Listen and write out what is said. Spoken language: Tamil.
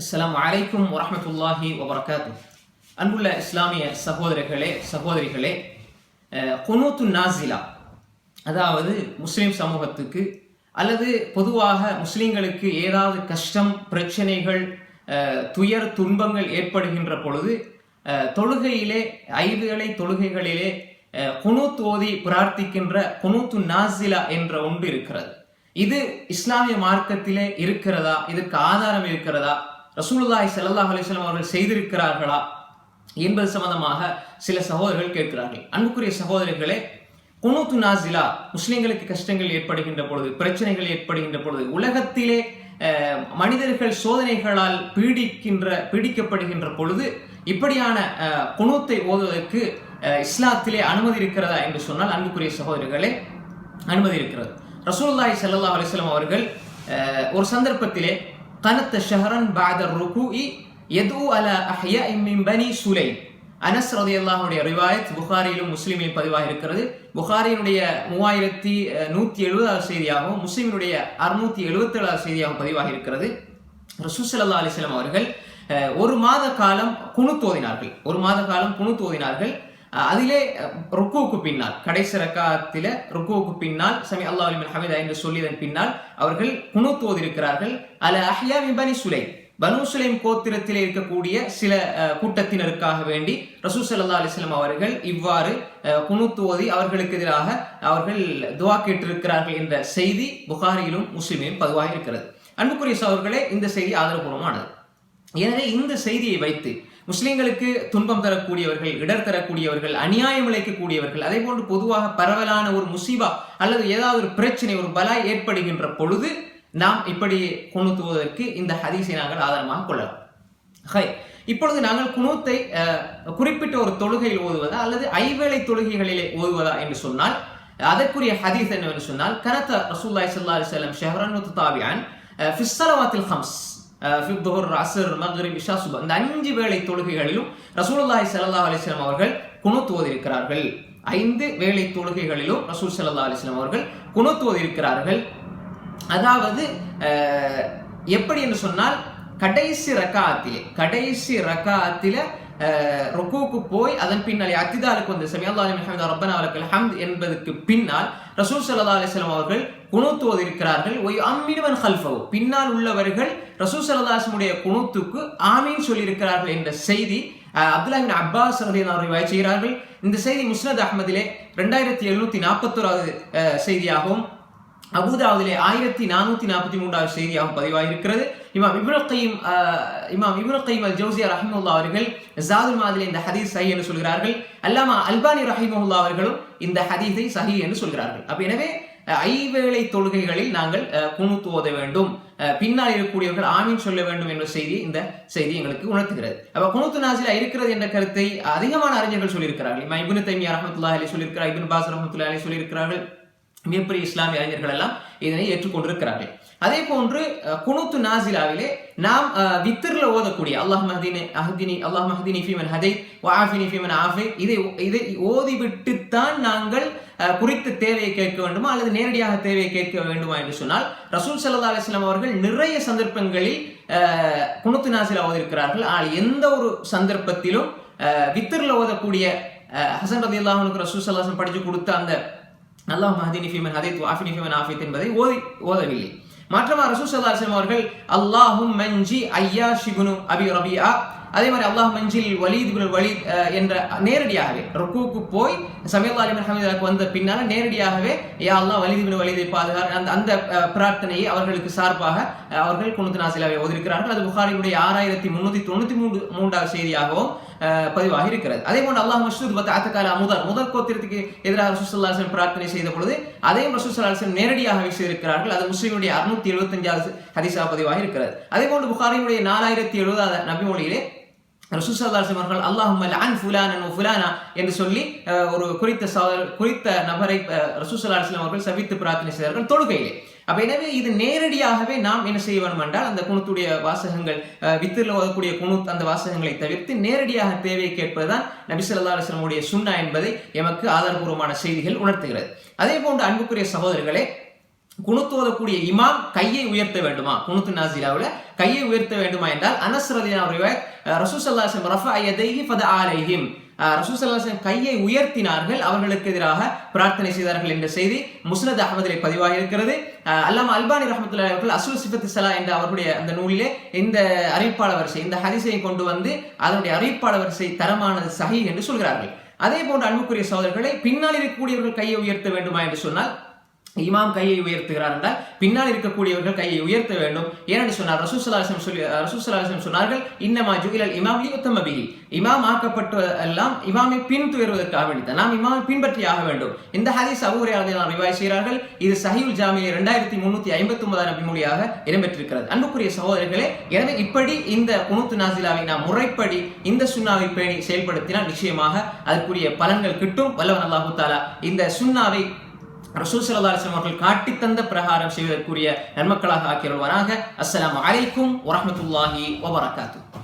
அஸ்லாம் அலைக்கும் வரமத்துல்லாஹி வபரகாத்து அன்புள்ள இஸ்லாமிய சகோதரர்களே சகோதரிகளே குனூத்து நாசிலா அதாவது முஸ்லீம் சமூகத்துக்கு அல்லது பொதுவாக முஸ்லீம்களுக்கு ஏதாவது கஷ்டம் பிரச்சனைகள் துயர் துன்பங்கள் ஏற்படுகின்ற பொழுது தொழுகையிலே ஐதுகளை தொழுகைகளிலே குனூத் ஓதி பிரார்த்திக்கின்ற குனூத்து நாசிலா என்ற ஒன்று இருக்கிறது. இது இஸ்லாமிய மார்க்கத்திலே இருக்கிறதா? இதற்கு ஆதாரம் இருக்கிறதா? ரசூலுல்லாய் செல்லல்லாஹ் அலிஸ்லாம் அவர்கள் செய்திருக்கிறார்களா என்பது சம்பந்தமாக சில சகோதரர்கள் கேட்கிறார்கள். அன்புக்குரிய சகோதரர்களே குனூத்து நாசிலா முஸ்லிம்களுக்கு கஷ்டங்கள் ஏற்படுகின்ற பொழுது பிரச்சனைகள் ஏற்படுகின்ற பொழுது உலகத்திலே மனிதர்கள் சோதனைகளால் பீடிக்கின்ற பீடிக்கப்படுகின்ற பொழுது இப்படியான அஹ், குனூத்தை ஓதுவதற்கு இஸ்லாத்திலே அனுமதி இருக்கிறதா என்று சொன்னால் அன்புக்குரிய சகோதரர்களே அனுமதி இருக்கிறது. ரசூல்லாய் சல்லா அலிஸ்லாம் அவர்கள் ஒரு சந்தர்ப்பத்திலே கனத்த ஷஹரன் பாத ருகுஇ யது அல அஹ்யா மின் பனி சுலைம் அனஸ் ரதியல்லாஹுடைய ரிவாயத் புகாரியிலும் முஸ்லிமிலும் பதிவாக இருக்கிறது புகாரியினுடைய மூவாயிரத்தி நூற்றி எழுபதாவது செய்தியாகவும் முஸ்லீமினுடைய அறுநூத்தி எழுபத்தேழாவது செய்தியாகவும் பதிவாக இருக்கிறது ரசூசல்லா அலிஸ்லாம் அவர்கள் ஒரு மாத காலம் குணு தோதினார்கள் ஒரு மாத காலம் குணு தோதினார்கள் அதிலே ருக்குவுக்கு பின்னால் கடைசி ரக்காத்தில ருக்குவுக்கு பின்னால் சமி அல்லாஹ் அலிமன் ஹமீதா என்று சொல்லியதன் பின்னால் அவர்கள் குணுத்தோதி இருக்கிறார்கள் அல அஹ்யா மின் பனி சுலைம். பனு சுலைம் கோத்திரத்திலே இருக்கக்கூடிய சில அஹ், கூட்டத்தினருக்காக வேண்டி ரசூ சல்லா அலிஸ்லாம் அவர்கள் இவ்வாறு அஹ், ஓதி அவர்களுக்கு எதிராக அவர்கள் துவா கேட்டிருக்கிறார்கள் என்ற செய்தி புகாரியிலும் முஸ்லிமிலும் பதிவாக இருக்கிறது. அன்புக்குரிய சவர்களே இந்த செய்தி ஆதரவுபூர்வமானது. எனவே இந்த செய்தியை வைத்து முஸ்லிம்களுக்கு துன்பம் தரக்கூடியவர்கள் இடர் தரக்கூடியவர்கள் அநியாயம் இழைக்கக்கூடியவர்கள் அதே போன்று பொதுவாக பரவலான ஒரு முசீபா அல்லது ஏதாவது ஒரு பிரச்சனை ஒரு பலாய் ஏற்படுகின்ற பொழுது நாம் இப்படி குணுத்துவதற்கு இந்த ஹதீஸை நாங்கள் ஆதாரமாக கொள்ளலாம். ஹை. இப்பொழுது நாங்கள் குனூத்தை அஹ், குறிப்பிட்ட ஒரு தொழுகையில் ஓதுவதா அல்லது ஐவேளை தொழுகைகளிலே ஓதுவதா என்று சொன்னால் அதற்குரிய ஹதீஸ் என்னவென்று சொன்னால் கனத்த ரசூல்லாய் சல்லா அலைஹி ஷெஹரன் ஹம்ஸ். அஹ், அசர் மகரி விஷா சுப இந்த அஞ்சு வேளை தொழுகைகளிலும் ரசூலுல்லாஹி சல்லா அலிஸ்லாம் அவர்கள் குனூத் இருக்கிறார்கள் ஐந்து வேளை தொழுகைகளிலும் ரசூல் சல்லா அலிஸ்லாம் அவர்கள் குனூத் இருக்கிறார்கள் அதாவது எப்படி என்று சொன்னால் கடைசி ரக்காத்திலே கடைசி ரக்காத்தில ருக்குவுக்கு போய் அதன் பின்னாலே அத்திதாலுக்கு வந்து சமியல்லா அலி ரப்பனா அவர்கள் ஹம்த் என்பதற்கு பின்னால் ரசூல் சல்லா அலிஸ்லாம் அவர்கள் குணூத்துவது இருக்கிறார்கள் ஒய் அம்மினுவன் ஹல்ஃபவு பின்னால் உள்ளவர்கள் ரசூல் ஸல்லல்லாஹு குணூத்துக்கு ஆமீன் சொல்லியிருக்கிறார்கள் என்ற செய்தி அப்துல்லாஹின் அப்துல்லாஹ் அப்பாஸ் ரலியல்லாஹு அவர்கள் வாய் செய்கிறார்கள். இந்த செய்தி முஸ்னத் அஹ்மதிலே ரெண்டாயிரத்தி எழுநூத்தி நாற்பத்தோராவது செய்தியாகவும் அபுதாவிலே ஆயிரத்தி நானூத்தி நாற்பத்தி மூன்றாவது செய்தியாகவும் பதிவாகியிருக்கிறது இமாம் இப்ரத்தையும் இமாம் இப்ரத்தையும் அல் ஜோசியா ரஹிமுல்லா அவர்கள் ஜாதுல் மாதிலே இந்த ஹதீஸ் சஹி என்று சொல்கிறார்கள். அல்லாமா அல்பானி ரஹிமுல்லா அவர்களும் இந்த ஹதீஸை சஹி என்று சொல்கிறார்கள். அப்ப எனவே ஐவேளை தொழுகைகளில் நாங்கள் அஹ், குனுத்து ஓத வேண்டும். பின்னால் இருக்கக்கூடியவர்கள் ஆமீன் சொல்ல வேண்டும் என்ற செய்தி இந்த செய்தி எங்களுக்கு உணர்த்துகிறது. அப்போ குனுத்து நாசிலா இருக்கிறது என்ற கருத்தை அதிகமான அறிஞர்கள் சொல்லியிருக்கிறார்கள். இமாம் இபின் தைமியா ரஹமத்துல்லா அலி சொல்லியிருக்கிறார் இபின் பாஸ் ரஹமத்துல்லா அலி சொல்லியிருக்கிறார்கள். மிகப்பெரிய இஸ்லாமிய அறிஞர்கள் எல்லாம் இதனை ஏற்றுக்கொண்டிருக்கிறார்கள். அதே போன்று குனுத்து நாசிலாவிலே நாம் வித்திரில் ஓதக்கூடிய அல்லாஹ் மஹதினி அஹதினி அல்லாஹ் மஹதினி ஃபீமன் ஹதை வாஃபினி ஃபீமன் ஆஃபி இதை இதை ஓதிவிட்டுத்தான் நாங்கள் குறித்த தேவையை கேட்க வேண்டுமா அல்லது நேரடியாக தேவையை கேட்க வேண்டுமா என்று சொன்னால் ரசூல் சல்லா அலிஸ்லாம் அவர்கள் நிறைய சந்தர்ப்பங்களில் குணத்து குனுத்து நாசிலா ஓதிருக்கிறார்கள் ஆனால் எந்த ஒரு சந்தர்ப்பத்திலும் வித்திரில் ஓதக்கூடிய ஹசன் ரதி அல்லாஹனுக்கு ரசூல் சல்லாஹம் படித்து கொடுத்த அந்த அல்லாஹ் மஹதினி ஃபீமன் ஹதைத் வாஃபினி ஃபீமன் ஆஃபித் என்பதை ஓதி ஓதவில்லை. மாற்றமா ரசூல் ஸல்லல்லாஹு அவர்கள் அல்லாஹும் மஞ்சி ஐயா ஷிபுனு அபி ரபியா. அதே மாதிரி அல்லாஹ் மஞ்சில் வலீத் பின் வலீத் என்ற நேரடியாகவே ருக்குவுக்கு போய் சமீல்லா அலிமன் ஹமீதாக்கு வந்த பின்னால நேரடியாகவே யா அல்லாஹ் வலீத் பின் வலீதை பாதுகார் அந்த அந்த பிரார்த்தனையை அவர்களுக்கு சார்பாக அவர்கள் குணுத்து நாசிலாவை ஓதிருக்கிறார்கள் அது புகாரியுடைய ஆறாயிரத்தி முன்னூத்தி தொண்ணூத்தி மூன்று மூன்றாவது செய்தியாகவும் பதிவாக இருக்கிறது. அதே போன்று அல்லாஹ் மசூத் பத் அத்தகால முதல் முதல் கோத்திரத்துக்கு எதிராக ரசூசல்லாசன் பிரார்த்தனை செய்த பொழுது அதையும் ரசூசல்லாசன் நேரடியாக வீசியிருக்கிறார்கள். அது முஸ்லீமுடைய அறுநூத்தி எழுபத்தஞ்சாவது ஹதீஸா பதிவாக இருக்கிறது. அதே போன்று புகாரினுடைய நாலாயிரத்தி எழுபதாவது நபிமொழியிலே ரசூசல்லாசன் அவர்கள் அல்லாஹும் அன் ஃபுலானன் ஃபுலானா என்று சொல்லி ஒரு குறித்த சகோதர குறித்த நபரை ரசூசல்லாஸ்லாம் அவர்கள் சவித்து பிரார்த்தனை செய்தார்கள் தொழுகையிலே. அப்ப எனவே இது நேரடியாகவே நாம் என்ன செய்ய வேண்டும் என்றால் அந்த குணத்துடைய வாசகங்கள் வித்தில் ஓதக்கூடிய குணுத் அந்த வாசகங்களை தவிர்த்து நேரடியாக தேவையை கேட்பதுதான் நபி ஸல்லல்லாஹு அலைஹி என்பதை எமக்கு ஆதாரபூர்வமான செய்திகள் உணர்த்துகிறது. அதே போன்று அன்புக்குரிய சகோதரர்களே குணுத்தோதக்கூடிய இமாம் கையை உயர்த்த வேண்டுமா? குணுத்து நாசிலாவில் கையை உயர்த்த வேண்டுமா என்றால் அனஸ் ரசூசல்லாசம் ரஃபா ஃபத ஆலைஹிம் ரசூசல்லாசன் கையை உயர்த்தினார்கள் அவர்களுக்கு எதிராக பிரார்த்தனை செய்தார்கள் என்ற செய்தி முஸ்னத் அகமதிலே பதிவாக இருக்கிறது அஹ் அல்லாம அல்பானி ரஹமத்துல்லாஹி அவர்கள் அசுல் சிபத்து சலா என்ற அவருடைய அந்த நூலிலே இந்த அறிவிப்பாளர் வரிசை இந்த ஹரிசையை கொண்டு வந்து அதனுடைய அறிவிப்பாளர் வரிசை தரமானது சஹி என்று சொல்கிறார்கள். அதே போன்ற அன்புக்குரிய சகோதரர்களை பின்னால் இருக்கக்கூடியவர்கள் கையை உயர்த்த வேண்டுமா என்று சொன்னால் இமாம் கையை உயர்த்துகிறார் என்றால் பின்னால் இருக்கக்கூடியவர்கள் கையை உயர்த்த வேண்டும். ஏனென்று சொன்னார் ரசூசலாசம் சொல்லி ரசூசலாசம் சொன்னார்கள் இன்னமா ஜுகிலல் இமாம் லி உத்தம பிகி இமாம் ஆக்கப்பட்டு எல்லாம் இமாமை பின்துயர்வதற்காக வேண்டியது. நாம் இமாமை பின்பற்றி ஆக வேண்டும். இந்த ஹதீஸ் அபூரையாளர்கள் ரிவாய் செய்கிறார்கள் இது சஹீல் ஜாமியில் இரண்டாயிரத்தி முன்னூத்தி ஐம்பத்தி ஒன்பதாம் பின்மொழியாக இடம்பெற்றிருக்கிறது. அன்புக்குரிய சகோதரர்களே எனவே இப்படி இந்த குணுத்து நாசிலாவை நாம் முறைப்படி இந்த சுண்ணாவை பேணி செயல்படுத்தினால் நிச்சயமாக அதற்குரிய பலன்கள் கிட்டும். வல்லவன் அல்லாஹு தாலா இந்த சுண்ணாவை ரசூல் அவர்கள் காட்டி தந்த பிரகாரம் செய்வதற்குரிய நன்மக்களாக ஆக்கியவர்களாக அஸ்லாம் அலைக்கும் வரமத்துல்லாஹி வபரகாத்து